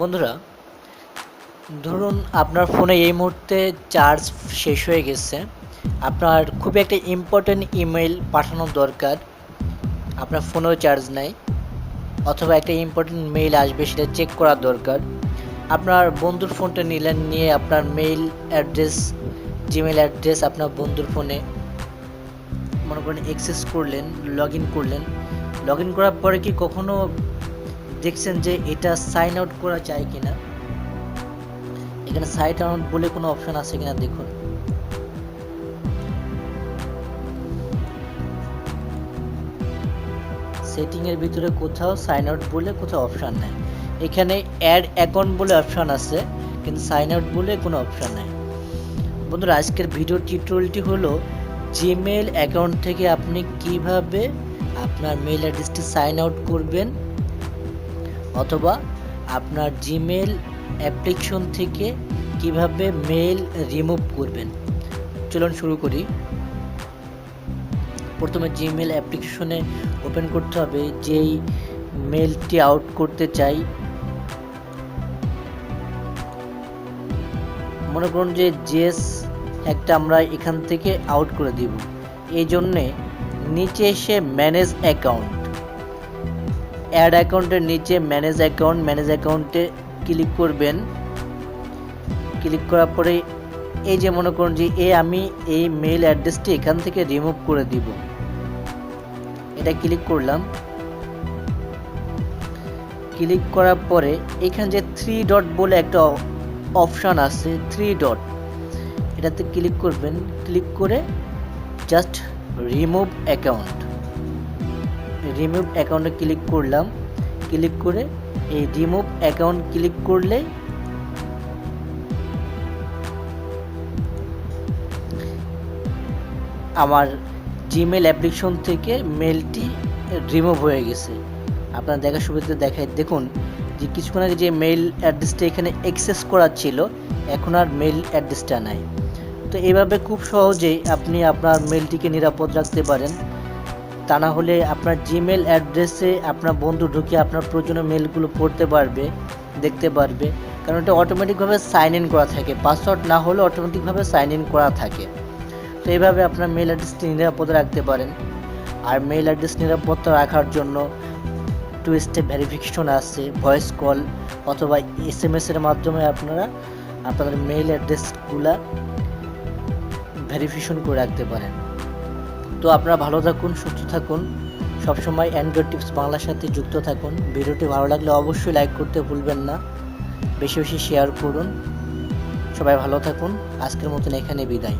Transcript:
বন্ধুরা, ধরুন আপনার ফোনে এই মুহূর্তে চার্জ শেষ হয়ে গেছে। আপনার খুব একটা ইম্পর্টেন্ট ইমেল পাঠানো দরকার। আপনার ফোনেও চার্জ নাই, অথবা একটা ইম্পর্টেন্ট মেইল আসবে সেটা চেক করা দরকার। আপনার বন্ধুর ফোনটা নিলেন, নিয়ে আপনার মেইল অ্যাড্রেস জিমেল অ্যাড্রেস আপনার বন্ধুর ফোনে মনে করেন অ্যাক্সেস করলেন লগ ইন করলেন। লগ ইন করার পরে কি কখনো দেখছেন যে এটা সাইন আউট করা যায় কিনা? এখানে সাইন আউট বলে কোনো অপশন আছে কিনা দেখুন। সেটিং এর ভিতরে কোথাও সাইন আউট বলে কোথাও অপশন নাই। এখানে অ্যাড অ্যাকাউন্ট বলে অপশন আছে, কিন্তু সাইন আউট বলে কোনো অপশন নাই। বন্ধুরা, আজকের ভিডিও টিউটোরিয়ালটি হলো জিমেল অ্যাকাউন্ট থেকে আপনি কীভাবে আপনার মেল অ্যাড্রেসটি সাইন আউট করবেন অথবা আপনার জিমেল অ্যাপ্লিকেশন থেকে কীভাবে মেল রিমুভ করবেন। চলুন শুরু করি। প্রথমে জিমেল অ্যাপ্লিকেশনে ওপেন করতে হবে, যেই মেলটি আউট করতে চাই। মনে করুন যে জেস একটা আমরা এখান থেকে আউট করে দিব। এই জন্যে নিচে এসে ম্যানেজ অ্যাকাউন্ট অ্যাড অ্যাকাউন্টের নিচে ম্যানেজ অ্যাকাউন্ট, ম্যানেজ অ্যাকাউন্টে ক্লিক করবেন। ক্লিক করার পরে এই যে মনে করুন যে এ আমি এই মেল অ্যাড্রেসটি এখান থেকে রিমুভ করে দিব। এটা ক্লিক করলাম। ক্লিক করার পরে এখানে যে থ্রি ডট বলে একটা অপশান আছে, থ্রি ডট, এটাতে ক্লিক করবেন। ক্লিক করে জাস্ট রিমুভ অ্যাকাউন্ট। রিমুভ অ্যাকাউন্টে ক্লিক করলাম। ক্লিক করে এই রিমুভ অ্যাকাউন্ট ক্লিক করলে আমার জিমেল অ্যাপ্লিকেশন থেকে মেলটি রিমুভ হয়ে গেছে। আপনার দেখার সুবিধা দেখায়। দেখুন, যে কিছুক্ষণ আগে যে মেল অ্যাড্রেসটা এখানে অ্যাক্সেস করা ছিল, এখন আর মেল অ্যাড্রেসটা নাই। তো এইভাবে খুব সহজেই আপনি আপনার মেলটিকে নিরাপদ রাখতে পারেন। তা না হলে আপনার জিমেল অ্যাড্রেসে আপনার বন্ধু ঢুকে আপনার প্রয়োজনীয় মেলগুলো পড়তে পারবে, দেখতে পারবে। কারণ এটা অটোমেটিকভাবে সাইন ইন করা থাকে। পাসওয়ার্ড না হলে অটোমেটিকভাবে সাইন ইন করা থাকে। তো এইভাবে আপনার মেল অ্যাড্রেসটি নিরাপদ রাখতে পারেন। আর মেল অ্যাড্রেস নিরাপত্তা রাখার জন্য টু স্টেপ ভেরিফিকেশন আছে ভয়েস কল অথবা এস এম এসের মাধ্যমে আপনারা আপনাদের মেল অ্যাড্রেসগুলা ভেরিফিকেশন করে রাখতে পারেন। তো আপনারা ভালো থাকুন, সুস্থ থাকুন। সবসময় অ্যান্ড্রয়েড টিপস বাংলার সাথে যুক্ত থাকুন। ভিডিওটি ভালো লাগলে অবশ্যই লাইক করতে ভুলবেন না। বেশি বেশি শেয়ার করুন। সবাই ভালো থাকুন। আজকের মতন এখানে বিদায়।